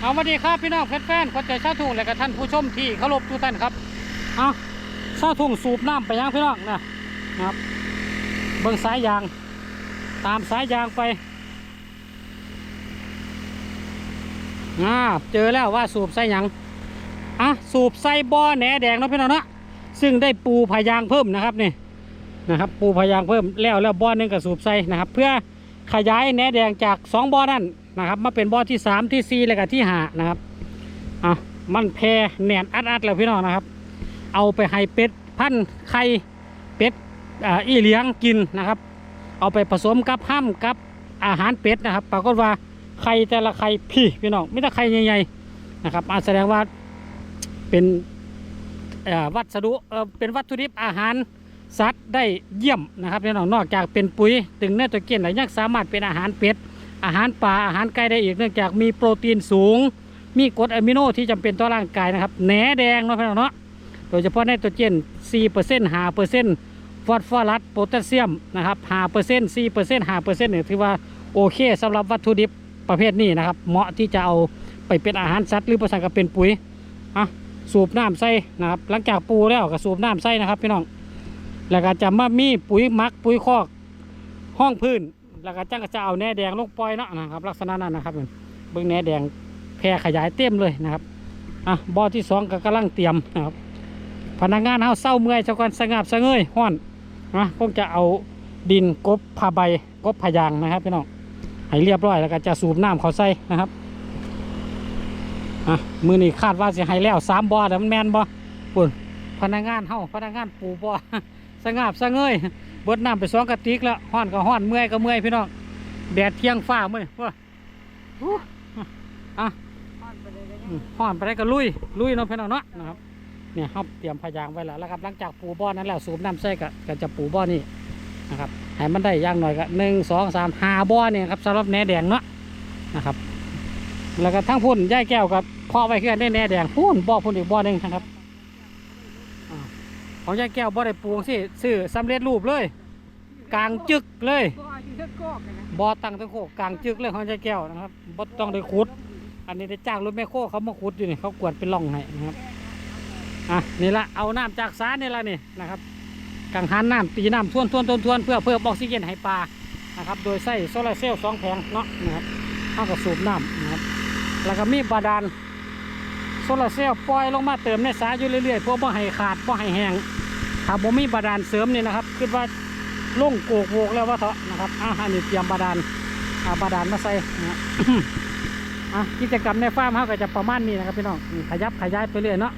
เอาสวัสดีครับพี่น้องแฟนๆคนใจชาทุ่งและกับท่านผู้ชมที่เคารพทุกท่านครับ เอาชาทุ่งสูบน้ำไปยังพี่น้องนะนะครับ เบิ่งสายยาง ตามสายยางไปอ่าเจอแล้วว่าสูบใส่ยังอะสูบใส่บ่อแหนแดงเนาะพี่น้องเนาะซึ่งได้ปูพายางเพิ่มนะครับนี่นะครับ ปูพายางเพิ่มแล้วแล้วบ่อหนึงกับสูบใส่นะครับ เพื่อขยายแหนแดงจากสองบ่อนั่น นะครับ มาเป็นบ่อที่สามที่สี่แล้วก็ที่หานะครับอะมันแพรแหนนอัดๆแล้วพี่น้องนะครับ เอาไปให้เป็ดพันไข่เป็ดอ่าอีเลี้ยงกินนะครับ เอาไปผสมกับห้ำกับอาหารเป็ดนะครับ ปรากฏว่าไข่แต่ละไข่พี่พี่น้องไม่แต่ไข่ใหญ่ๆนะครับอาแสดงว่าเป็นวัสดุเป็นวัตถุดิบอาหารสัตว์ได้เยี่ยมนะครับพี่น้องนอกจากเป็นปุ๋ยตึงเนื้อตัวเกนแล้วยังสามารถเป็นอาหารเป็ด อาหารปลาอาหารไก่ได้อีกเนื่องจากมีโปรตีนสูง มีกรดอะมิโนที่จำเป็นต่อร่างกายนะครับแหนแดงเนาะพี่น้องเนาะโดยเฉพาะไนโตรเจน4% 5%ฟอสฟอรัสโพแทสเซียมนะครับห้าเปอร์เซ็นต์สี่เปอร์เซ็นต์หาเปอร์เซ็นต์เนี่ยถือว่าโอเคสำหรับวัตถุดิบประเภทนี้นะครับ เหมาะที่จะเอาไปเป็นอาหารสัตว์หรือประสานกับเป็นปุ๋ยอะสูบน้ำใส่นะครับหลังจากปูแล้วก็สูบน้ำใส่นะครับพี่น้องแล้วก็จะมามีปุ๋ยมักปุ๋ยคอกห้องพื้น แล้วก็จังก็จะเอาแหนแดงลงปล่อยเนาะนะครับ ลักษณะนั้นนะครับเบื้องแหนแดงแพร่ขยายเต็มเลยนะครับอะบ่อที่สองก็กำลังเตรียมนะครับ พนักงานเขาเศร้าเมื่อยเจ้าก่อนสงบสะเงยห้อนนะคงจะเอาดินกบผ้าใบกบพยางนะครับพี่น้องให้เรียบร้อยแล้วก็จะสูบน้ำเขาใส่นะครับอะมือนี้คาดว่าจะให้แล้วสามบ่อแต่มันแมนบ่ปุ่นพนักงานเฮาพนักงานปูบ่อสงบสะเงย เบิดน้ำไปสองกระติกแล้วห้อนก็ห้อนเมื่อยก็เมื่อยพี่น้องแดดเที่ยงฟ้าเมื่อยว้าอู้อะอืมห้อนไปได้ก็ลุยลุยเนาะพี่น้องเนาะนะครับเนี่ยเขาเตรียมพยางไว้แล้วแล้วครับหลังจากปูบ่อนั้นแล้วสูบน้ำใส่ก็ก็จะปูบ่อนี่นะครับให้มันได้อย่างหน่อยก็หนึ่งสองสามห้าบ่อเนี่ยครับสำหรับแหนแดงเนาะนะครับ แล้วก็ทั้งพุ่นย่ายแก้วกับพ่อไว้เพื่อนได้แหนแดงพุ่นบ่อพุ่นอีกบ่อหนึ่งนะครับอ่า ของยายแก้วบ่ได้ปลูกสิซื้อสำเร็จรูปเลย กลางจึกเลยบ่อตั้งตะโคกกลางจึกเลยของยายแก้วนะครับบ่ต้องได้ขุด อันนี้ได้จ้างรถแมคโคเขามาขุดอยู่นี่เขากวดเป็นร่องให้นะครับอะนี่ละเอาน้ำจากสานี่ละนี่นะครับกังหันน้ำตีน้ำท่วนท่วนทวนทวนเพื่อเพิ่มออกซิเจนให้ปลานะครับ โดยใส่โซลาร์เซลล์สองแผงเนาะนะครับเข้ากับสูบน้ำนะครับแล้วก็มีบาดาลโซลาร์เซลล์ปล่อยลงมาเติมในสาอยู่เรื่อยๆเพื่อบ่ให้ขาดบ่ให้แห้ง ถ้าบ่มีบาดาลเสริมนี่นะครับคิดว่าลงโกกโวกแล้วว่าเถอะนะครับอะอันนี้เตรียมบาดาลอาบาดาลมาใส่นะอะกิจกรรมในฟาร์มเขาก็จะประมาณนี้นะครับพี่น้องขยับขยายไปเรื่อยเนาะ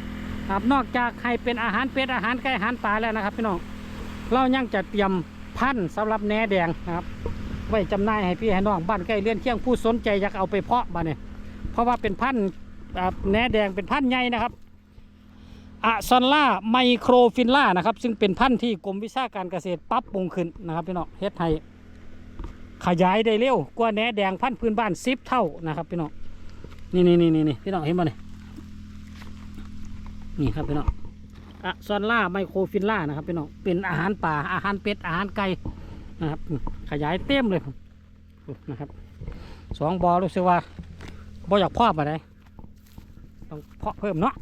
ครับนอกจากให้เป็นอาหารเป็ดอาหารไก่อาหารปลาแล้วนะครับพี่น้องเรายังจะเตรียมพันธุ์สำหรับแหนแดงนะครับ ไว้จำหน่ายให้พี่ให้น้องบ้านใกล้เรือนเคียงผู้สนใจอยากเอาไปเพาะบ้านเนี่ยเพราะว่าเป็นพันธุ์แหนแดงเป็นพันธุ์ใหญ่นะครับ อะซอนล่าไมโครฟินล่านะครับ ซึ่งเป็นพันธุ์ที่กรมวิชาการเกษตรปรับปรุงขึ้นนะครับพี่น้องเฮ็ดให้ขยายได้เร็วกว่าแหนแดงพันธุ์พื้นบ้านสิบเท่านะครับพี่น้องนี่นี่นี่นี่พี่น้องเห็นบ่เนี่ยนี่ครับพี่น้องอะซอนล่าไมโครฟินล่านะครับพี่น้องเป็นอาหารป่าอาหารเป็ดอาหารไก่นะครับ ขยายเต็มเลยนะครับสองบอรู้สึกว่าบออยากเพาะอะไรต้องเพาะเพิ่มเนาะ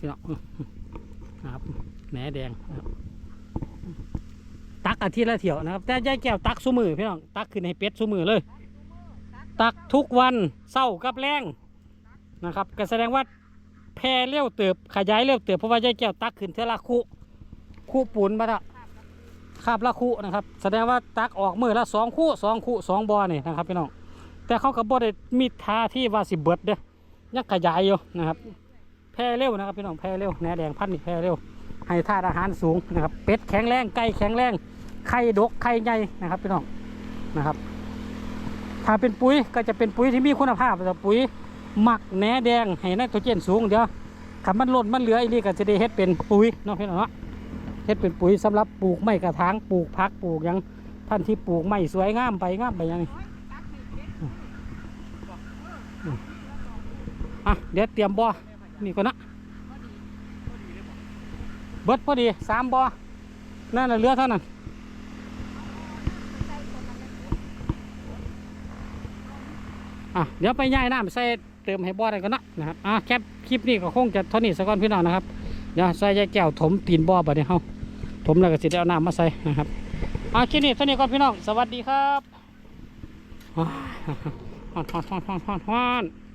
พี่น้องนะครับแหนแดงตักอาทิตย์ละเที่ยวนะครับ แต่ยายแก้วตักสุมือพี่น้องตักขึ้นให้เป็ดสุมือเลย ตักทุกวันเศร้ากับแรงนะครับก็แสดงว่าแพร่เลี้ยวเติบขยายเลี้ยวเติบเพราะว่ายายแก้วตักขึ้นเทละคุคุปูนมาละคาบละคุนะครับ แสดงว่าตักออกมือละสองคู่สองคู่สองบอนี่นะครับพี่น้องแต่เขาก็บ่ได้มีท่าที่ว่าสิเบิดเด้อยังขยายอยู่นะครับ แพร่เร็วนะครับพี่น้องแพร่เร็วแหนแดงพันธุ์นี่แพร่เร็ว ให้ธาตุอาหารสูงนะครับ เป็ดแข็งแรงไก่แข็งแรงไข่ดกไข่ใหญ่นะครับพี่น้องนะครับ ถ้าเป็นปุ๋ยก็จะเป็นปุ๋ยที่มีคุณภาพแต่ปุ๋ยหมักแหนแดงให้ไนโตรเจนสูงเดี๋ยวขันมันลดมันเหลืออีนี่ก็จะได้เฮ็ดเป็นปุ๋ยเนาะพี่น้องเนาะเฮ็ดเป็นปุ๋ยสำหรับปลูกไม้กระถางปลูกผักปลูกยังท่านที่ปลูกไม้สวยงามไปงามไปยังนี่อะเดี๋ยวเตรียมบ่อ นี่ก่อนนะเบิดพอดีสามบ่อนั่นแหละเหลือเท่านั้นอะเดี๋ยวไปย่ายน้ำใส่เติมให้บ่อได้ก่อนนะนะครับอะแคปคลิปนี้ก็คงจะเท่านี้สักก่อนพี่น้องนะครับเดี๋ยวใส่ยายแก้วถมตีนบ่อบัดนี้เฮาถมแล้วก็สิได้เอาน้ำมาใส่นะครับอะคลิปนี้เท่านี้ก่อนพี่น้องสวัสดีครับฮอนฮอนฮอนฮอนฮอนฮอน